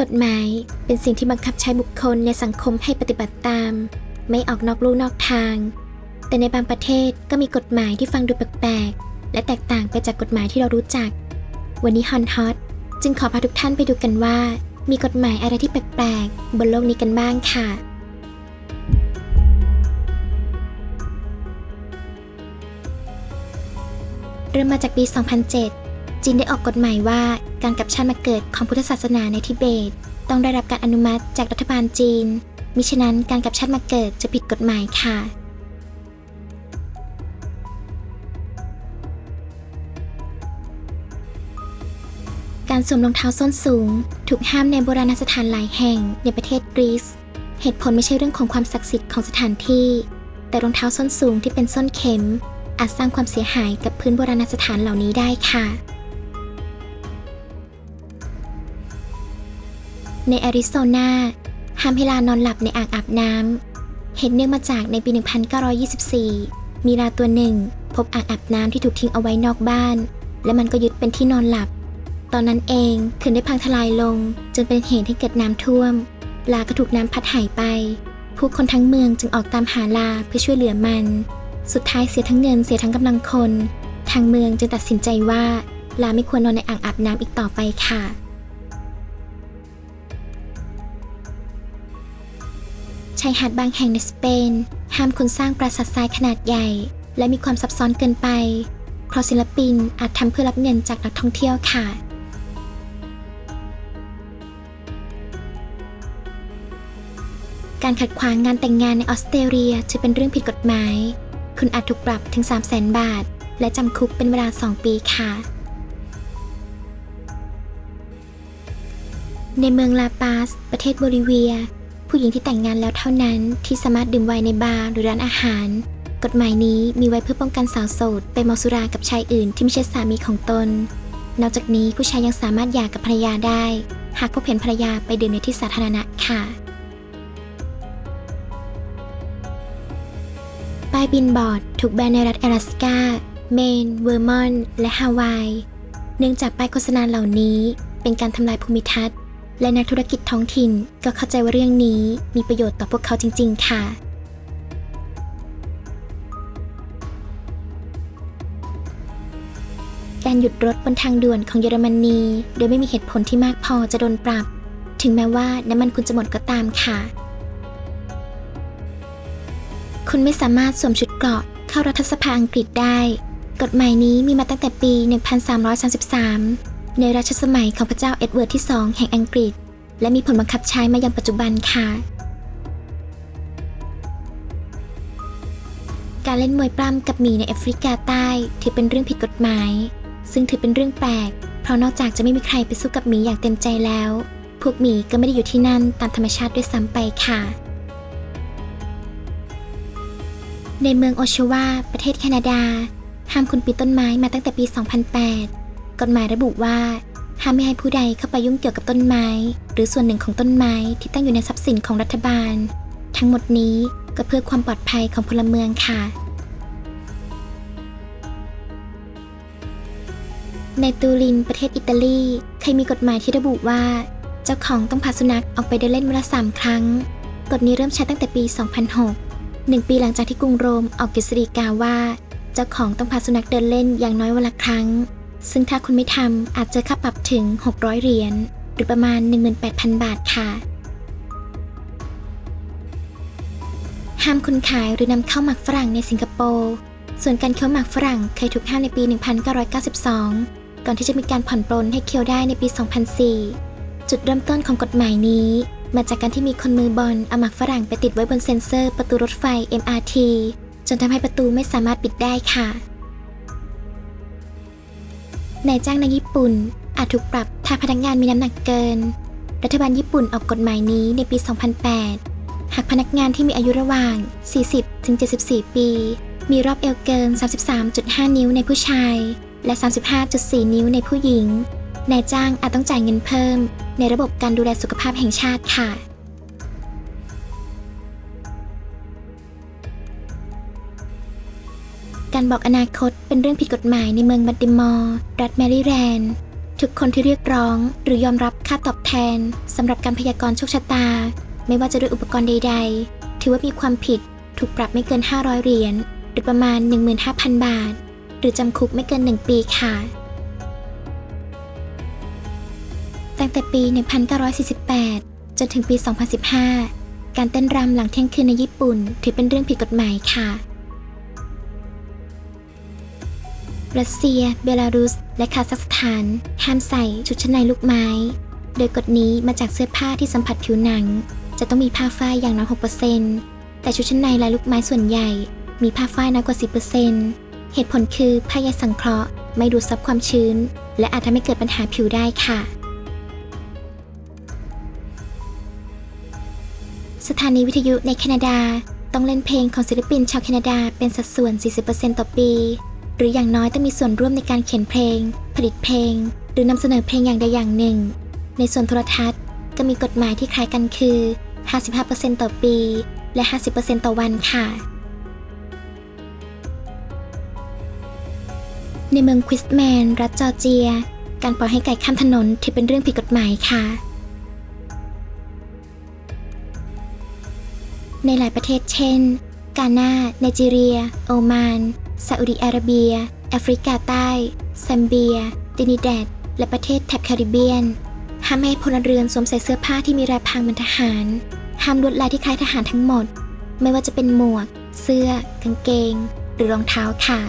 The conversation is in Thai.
กฎหมายเป็นสิ่งที่บังคับใช้บุคคลในสังคมให้ปฏิบัติตาม ไม่ออกนอกลู่นอกทาง แต่ในบางประเทศก็มีกฎหมายที่ฟังดูแปลกๆ และแตกต่างไปจากกฎหมายที่เรารู้จัก วันนี้ฮอนฮอตจึงขอพาทุกท่านไปดูกันว่า มีกฎหมายอะไรที่แปลกๆ บนโลกนี้กันบ้างค่ะ เริ่มมาจากปี 2007 จีนได้ออกกฎหมายว่าการกลับชาติมาเกิดของพุทธศาสนาในทิเบต ต้องได้รับการอนุมัติจากรัฐบาลจีน มิฉะนั้นการกลับชาติมาเกิดจะผิดกฎหมายค่ะ การสวมรองเท้าส้นสูง ถูกห้ามในโบราณสถานหลายแห่งในประเทศกรีซ เหตุผลไม่ใช่เรื่องของความศักดิ์สิทธิ์ของสถานที่ แต่รองเท้าส้นสูงที่เป็นส้นเข็มอาจสร้างความเสียหายกับพื้นโบราณสถานเหล่านี้ได้ค่ะ ในแอริโซนาห้ามให้ลานอนหลับในอ่างอาบน้ำ เหตุเนื่องมาจากในปี 1924 มีลาตัวหนึ่ง พบอ่างอาบน้ำที่ถูกทิ้งเอาไว้นอกบ้าน และมันก็ยึดเป็นที่นอนหลับ ตอนนั้นเองเขื่อนได้พังทลายลง จนเป็นเหตุให้เกิดน้ำท่วม ลาก็ถูกน้ำพัดหายไป ผู้คนทั้งเมืองจึงออกตามหาลาเพื่อช่วยเหลือมัน สุดท้ายเสียทั้งเงินเสียทั้งกำลังคน ทางเมืองจึงตัดสินใจว่าลาไม่ควรนอนในอ่างอาบน้ำอีกต่อไปค่ะ ชายหาดบางแห่งในสเปน ห้ามคนสร้างปราสาททรายขนาดใหญ่ และมีความซับซ้อนเกินไป เพราะศิลปินอาจทำเพื่อรับเงินจากนักท่องเที่ยวค่ะ การขัดขวางงานแต่งงานในออสเตรเลียจะเป็นเรื่องผิดกฎหมาย คุณอาจถูกปรับถึง 3 0 0 0 0 0 บาท และจำคุกเป็นเวลา 2 ปีค่ะในเมืองลาปาส ประเทศโบลิเวีย ผู้หญิงที่แต่งงานแล้วเท่านั้นที่สามารถดื่มไวน์ในบาร์หรือร้านอาหาร กฎหมายนี้มีไว้เพื่อป้องกันสาวโสดไปเมาสุรากับชายอื่นที่ไม่ใช่สามีของตน นอกจากนี้ผู้ชายยังสามารถหย่ากับภรรยาได้ หากพบเห็นภรรยาไปดื่มในที่สาธารณะค่ะป้ายบินบอร์ดถูกแบนในรัฐแอลาสกาเมนเวอร์มอนต์และฮาวาย เนื่องจากป้ายโฆษณาเหล่านี้เป็นการทำลายภูมิทัศน์ และนักธุรกิจท้องถิ่นก็เข้าใจว่าเรื่องนี้มีประโยชน์ต่อพวกเขาจริง ๆ ค่ะ การหยุดรถบนทางด่วนของเยอรมนี โดยไม่มีเหตุผลที่มากพอจะโดนปรับ ถึงแม้ว่าน้ำมันคุณจะหมดก็ตามค่ะ คุณไม่สามารถสวมชุดเกราะเข้ารัฐสภาอังกฤษได้ กฎหมายนี้มีมาตั้งแต่ปี 1333 ในรัชสมัยของพระเจ้าเอ็ดเวิร์ดที่2แห่งอังกฤษ และมีผลบังคับใช้มายังปัจจุบันค่ะ การเล่นมวยปล้ำกับหมีในแอฟริกาใต้ถือเป็นเรื่องผิดกฎหมาย ซึ่งถือเป็นเรื่องแปลก เพราะนอกจากจะไม่มีใครไปสู้กับหมีอย่างเต็มใจแล้ว พวกหมีก็ไม่ได้อยู่ที่นั่นตามธรรมชาติด้วยซ้ำไปค่ะ ในเมืองโอชวาประเทศแคนาดาห้ามคุณปีนต้นไม้มาตั้งแต่ปี 2008 กฎหมายระบุว่าห้ามไม่ให้ผู้ใดเข้าไปยุ่งเกี่ยวกับต้นไม้ หรือส่วนหนึ่งของต้นไม้ที่ตั้งอยู่ในทรัพย์สินของรัฐบาล ทั้งหมดนี้ก็เพื่อความปลอดภัยของพลเมืองค่ะ ในตูรินประเทศอิตาลีเคยมีกฎหมายที่ระบุว่า เจ้าของต้องพาสุนัขออกไปเดินเล่นวันละสามครั้ง กฎนี้เริ่มใช้ตั้งแต่ปี 2006หนึ่งปีหลังจากที่กรุงโรมออกกฤษฎีกาว่า เจ้าของต้องพาสุนัขเดินเล่นอย่างน้อยวันละครั้ง ซึ่งถ้าคุณไม่ทำอาจเจอค่าปรับถึง 600 เหรียญหรือประมาณ 18,000 บาทค่ะ ห้ามคนขายหรือนำเข้าหมักฝรั่งในสิงคโปร์ ส่วนการเคี้ยวหมากฝรั่งเคยถูกห้ามในปี 1992 ก่อนที่จะมีการผ่อนปลนให้เคี้ยวได้ในปี 2004 จุดเริ่มต้นของกฎหมายนี้ มาจากการที่มีคนมือบอลเอาหมากฝรั่งไปติดไว้บนเซ็นเซอร์ประตูรถไฟ MRT จนทำให้ประตูไม่สามารถปิดได้ค่ะ นายจ้างในญี่ปุ่น อาจถูกปรับถ้าพนักงานมีน้ำหนักเกิน รัฐบาลญี่ปุ่นออกกฎหมายนี้ในปี 2008 หากพนักงานที่มีอายุระหว่าง 40-74 ปี มีรอบเอวเกิน 33.5 นิ้วในผู้ชาย และ 35.4 นิ้วในผู้หญิงนายจ้างอาจต้องจ่ายเงินเพิ่ม ในระบบการดูแลสุขภาพแห่งชาติค่ะ การบอกอนาคตเป็นเรื่องผิดกฎหมายในเมืองบัตติมอร์รัฐแมริแลนด์ทุกคนที่เรียกร้องหรือยอมรับค่าตอบแทนสำหรับการพยากรณ์โชคชะตา ไม่ว่าจะด้วยอุปกรณ์ใด ๆ ถือว่ามีความผิดถูกปรับไม่เกิน 500 เหรียญหรือประมาณ 15,000 บาท หรือจำคุกไม่เกิน 1 ปีค่ะ ตั้งแต่ปี 1948 จนถึงปี 2015 การเต้นรำหลังเที่ยงคืนในญี่ปุ่น ถือเป็นเรื่องผิดกฎหมายค่ะ รัสเซีย เบลารุส และคาซัคสถาน ห้ามใส่ชุดชั้นในลูกไม้ โดยกฎนี้มาจากเสื้อผ้าที่สัมผัสผิวหนัง จะต้องมีผ้าฝ้ายอย่างน้อย6%แต่ชุดชั้นในลายลูกไม้ส่วนใหญ่ มีผ้าฝ้ายน้อยกว่า 10%เหตุผลคือผ้าใยสังเคราะห์ไม่ดูดซับความชื้น และอาจทำให้เกิดปัญหาผิวได้ค่ะ สถานีวิทยุในแคนาดา ต้องเล่นเพลงของศิลปินชาวแคนาดาเป็นสัดส่วน 40%ต่อปี หรืออย่างน้อยต้องมีส่วนร่วมในการเขียนเพลง ผลิตเพลง หรือนำเสนอเพลงอย่างใดอย่างหนึ่ง ในส่วนโทรทัศน์ ก็มีกฎหมายที่คล้ายกันคือ 55%ต่อปี และ 50%ต่อวันค่ะ ในเมืองควิสแมน รัฐจอร์เจีย การปล่อยให้ไก่ข้ามถนนถือเป็นเรื่องผิดกฎหมายค่ะ ในหลายประเทศเช่น กานาไนจีเรีย โอมาน ซาอุดีอาระเบีย แอฟริกาใต้ซัมเบีย ตินิแดด และประเทศแถบแคริบเบียน ห้ามให้พลเรือนสวมใส่เสื้อผ้าที่มีลายพรางเหมือนทหาร ห้ามลวดลายที่คล้ายทหารทั้งหมด ไม่ว่าจะเป็นหมวก เสื้อกางเกง หรือรองเท้าค่ะ